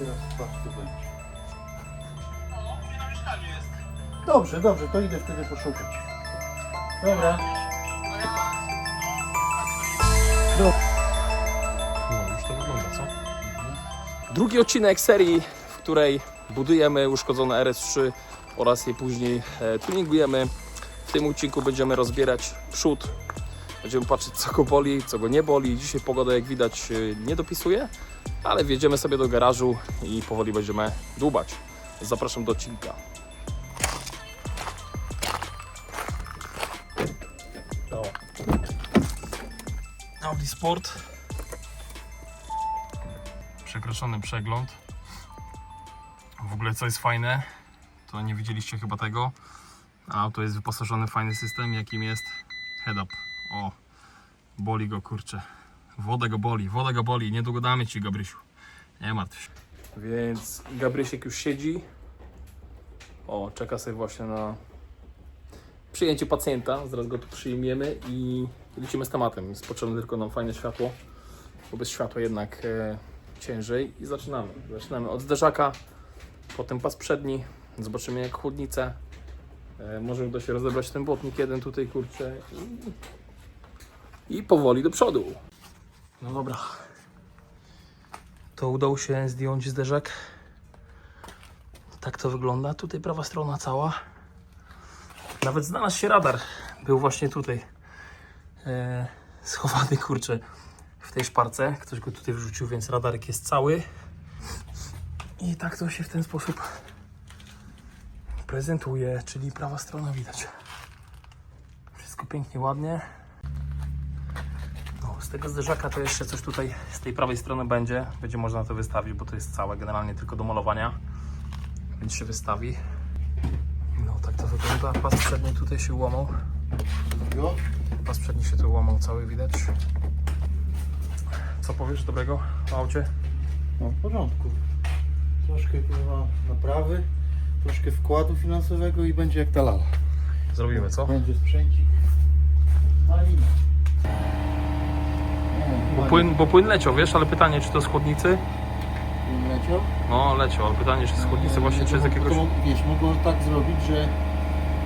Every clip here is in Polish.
teraz patrz co będzie. O, u mnie na mieszkaniu jest. Dobrze, dobrze, to idę wtedy poszukać. Dobra. No. No, już to wygląda, co? Drugi odcinek serii, w której budujemy uszkodzone RS3 oraz je później e, tuningujemy. W tym odcinku będziemy rozbierać przód. Będziemy patrzeć, co go boli, co go nie boli. Dzisiaj pogoda, jak widać, e, nie dopisuje, ale wjedziemy sobie do garażu i powoli będziemy dłubać. Zapraszam do odcinka. Audi Sport. Przekroczony przegląd. W ogóle co jest fajne, to nie widzieliście chyba tego. Auto jest wyposażone w fajny system, jakim jest head-up. O, boli go kurczę. Woda go boli, woda go boli. Niedługo damy ci Gabrysiu. Nie martw się. Więc Gabrysiek już siedzi. O, czeka sobie właśnie na przyjęcie pacjenta. Zaraz go tu przyjmiemy i lecimy z tematem. Jest potrzebne tylko nam fajne światło, bo bez światła jednak e, ciężej. I zaczynamy. Zaczynamy od zderzaka, potem pas przedni. Zobaczymy jak chłodnicę. E, może uda się rozebrać ten błotnik jeden tutaj, kurczę. I, I powoli do przodu. No dobra. To udało się zdjąć zderzak. Tak to wygląda. Tutaj prawa strona cała. Nawet znalazł się radar. Był właśnie tutaj. E, schowany kurczę w tej szparce. Ktoś go tutaj wrzucił, więc radarek jest cały. I tak to się w ten sposób prezentuje, czyli prawa strona widać. Wszystko pięknie, ładnie. Tego zderzaka to jeszcze coś tutaj z tej prawej strony będzie. Będzie można to wystawić, bo to jest całe generalnie tylko do malowania. Więc się wystawi. No tak to wygląda. Pas przedni tutaj się łamał. Pas przedni się tu łamał cały widać. Co powiesz dobrego o aucie? No w porządku. Troszkę kurwa naprawy, troszkę wkładu finansowego i będzie jak ta lala. Zrobimy co? Będzie sprzęcik. Malina. Bo płyn, bo płyn leciał, wiesz, ale pytanie czy to z chłodnicy? Płyn leciał? No leciał, ale pytanie czy z chłodnicy właśnie, czy z jakiegoś... To, wiesz, mogło tak zrobić, że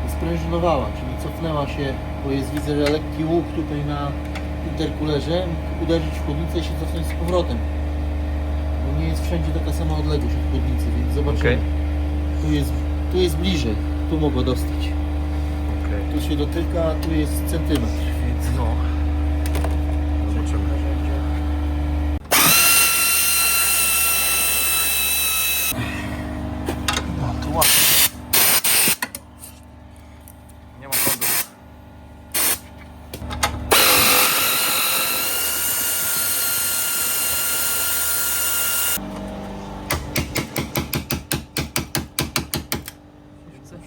sprężynowała, czyli cofnęła się, bo jest widzę, że lekki łuk tutaj na interkulerze, uderzyć w chłodnicę i się cofnąć z powrotem. Bo nie jest wszędzie taka sama odległość od chłodnicy, więc zobaczymy. Okej. Tu, jest, tu jest bliżej, tu mogło dostać. Okej. Tu się dotyka, tu jest centymetr, więc No. Zobaczymy. No, tu ładnie. Nie ma prądu.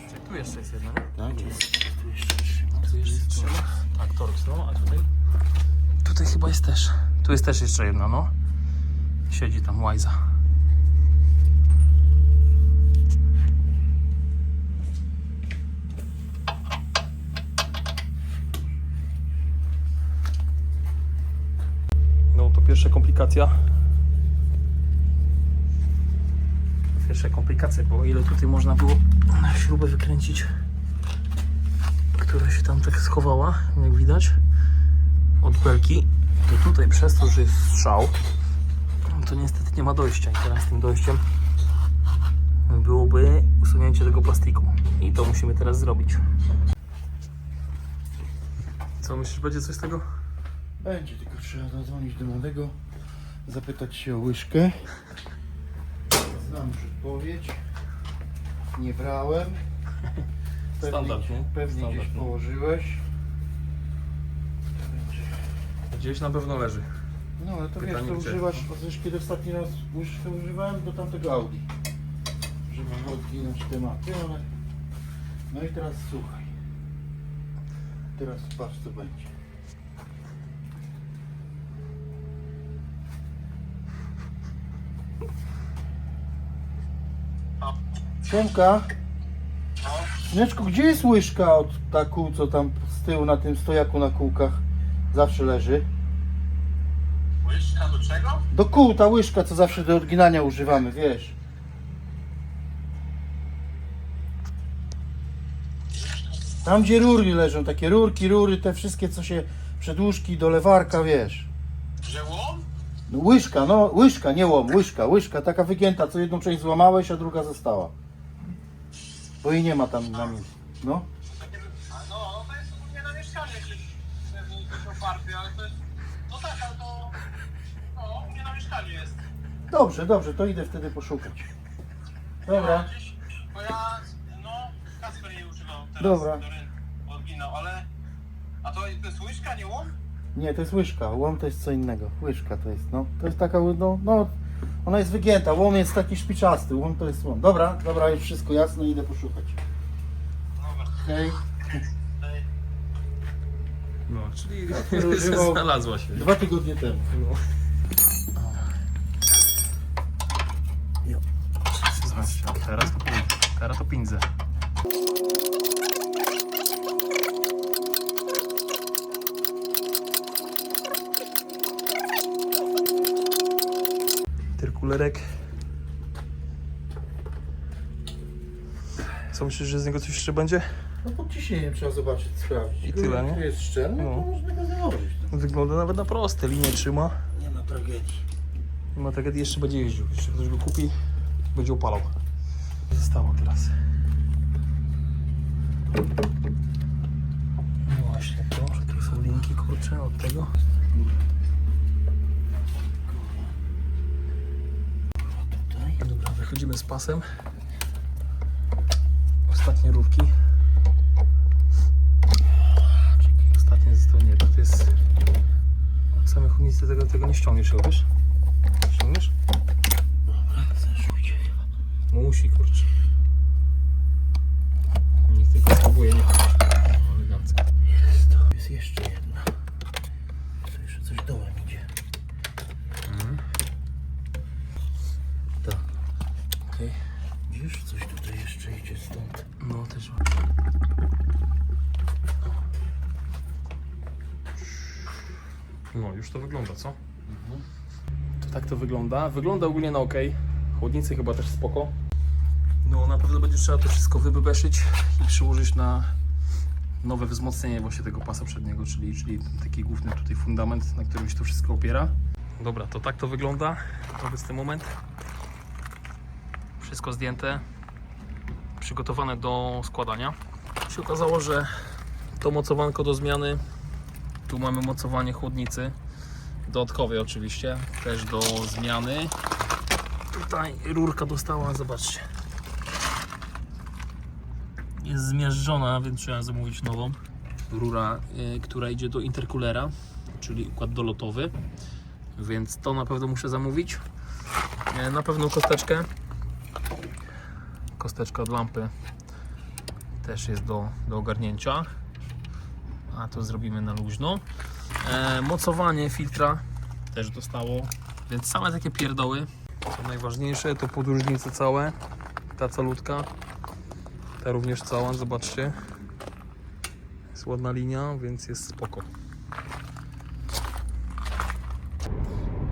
Czy tu jeszcze jest jedna, nie? Tak, jest. Tu jeszcze trzyma. Tu jest trzyma. Tak, Torx, no, a tutaj? Tutaj chyba jest też. Tu jest też jeszcze jedna, no. Siedzi tam łajza. No to pierwsza komplikacja. Pierwsza komplikacja, bo ile tutaj można było śrubę wykręcić która się tam tak schowała, jak widać, od belki, to tutaj przez to, że jest strzał, to niestety nie ma dojścia. I teraz tym dojściem byłoby usunięcie tego plastiku. I to musimy teraz zrobić. Co myślisz, będzie coś z tego? Będzie, tylko trzeba zadzwonić do młodego, zapytać się o łyżkę. Znam już odpowiedź. Nie brałem. Pewnie, Standard, nie? Pewnie Standard, gdzieś nie? położyłeś. Gdzieś na pewno leży. No ale to Pytanie wiesz, to gdzie? używasz, przecież kiedy ostatni raz łyżkę używałem do tamtego Audi. Żeby odginąć tematy, ale... No i teraz słuchaj. Teraz patrz co będzie. Siemka. Syneczku, gdzie jest łyżka od taku, co tam z tyłu na tym stojaku na kółkach zawsze leży? Łyżka do czego? Do kół ta łyżka, co zawsze do odginania używamy, wiesz. Tam gdzie rury leżą, takie rurki, rury, te wszystkie co się przedłużki do lewarka, wiesz. Że łom? No, łyżka, no łyżka, nie łom, łyżka, łyżka, taka wygięta, co jedną część złamałeś, a druga została. Bo jej nie ma tam na miejscu. No. Ale to jest... No tak, ale to... No, u mnie na mieszkaniu jest. Dobrze, dobrze, to idę wtedy poszukać. Dobra. Gdzieś, bo ja, no, Kasper jej używał teraz. Dobra. Który ale... A to, to jest łyżka, nie łom? Nie, to jest łyżka, łom to jest co innego. Łyżka to jest, no. To jest taka, no, no ona jest wygięta, łom jest taki szpiczasty, łom to jest łom. Dobra, dobra, już wszystko jasne, idę poszukać. Dobra. Hej. No, czyli używał- znalazła się. Dwa tygodnie temu. No. Jo. 16, a teraz to pindzę. Teraz to pindzę. Tyrkulerek. Co myślisz, że z niego coś jeszcze będzie? No pod ciśnieniem trzeba zobaczyć, sprawdzić. I tyle, nie? Tu jest szczelny, No. to można go założyć. Wygląda nawet na proste, linię trzyma. Nie ma tragedii. Nie ma tragedii, jeszcze będzie jeździł. Jeszcze ktoś go kupi, będzie opalał. Zostało teraz. No właśnie, to, tutaj są linki kurcze od tego. Tutaj. Dobra, wychodzimy z pasem. Ostatnie rurki. Zostało nie, to jest... Od samej chudnicy tego, tego nie ściągniesz, wiesz? Ściągniesz? Zeszujcie. Musi, kurczę. Niech tylko spróbuje, nie chodzi. Elegancko. Jest to. Jest jeszcze jedna. To jeszcze coś dołem idzie. Mhm. Tak. Okej. Widzisz, coś tutaj jeszcze idzie stąd. No, też ma. No, już to wygląda, co? To tak to wygląda. Wygląda ogólnie na ok. Chłodnicy chyba też spoko. No, na pewno będzie trzeba to wszystko wybebeszyć i przyłożyć na nowe wzmocnienie właśnie tego pasa przedniego, czyli, czyli taki główny tutaj fundament, na którym się to wszystko opiera. Dobra, to tak to wygląda. To jest ten moment. Wszystko zdjęte przygotowane do składania. Się okazało, że to mocowanko do zmiany, tu mamy mocowanie chłodnicy, dodatkowe oczywiście, też do zmiany. Tutaj rurka dostała, zobaczcie. Jest zmiażdżona, więc trzeba zamówić nową. Rura, y, która idzie do interkulera, czyli układ dolotowy, więc to na pewno muszę zamówić. Y, Na pewno kosteczkę kosteczka od lampy też jest do, do ogarnięcia a to zrobimy na luźno. E, mocowanie filtra też dostało więc same takie pierdoły. Co najważniejsze to podróżnice całe ta calutka ta również cała, zobaczcie. Jest ładna linia, więc jest spoko.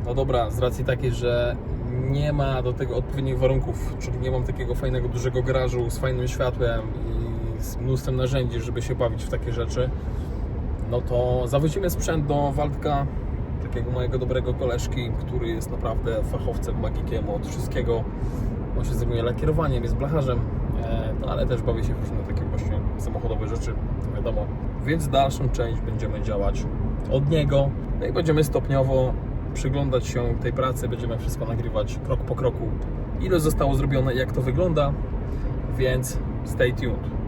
No dobra, z racji takiej, że nie ma do tego odpowiednich warunków, czyli nie mam takiego fajnego dużego garażu z fajnym światłem i z mnóstwem narzędzi, żeby się bawić w takie rzeczy, no to zawozimy sprzęt do Waldka, takiego mojego dobrego koleżki, który jest naprawdę fachowcem, magikiem od wszystkiego. On się zajmuje lakierowaniem, jest blacharzem, e, no ale też bawi się w różne takie właśnie samochodowe rzeczy, wiadomo. Więc dalszą część będziemy działać od niego no i będziemy stopniowo przyglądać się tej pracy, będziemy wszystko nagrywać krok po kroku, ile zostało zrobione, jak to wygląda, więc stay tuned.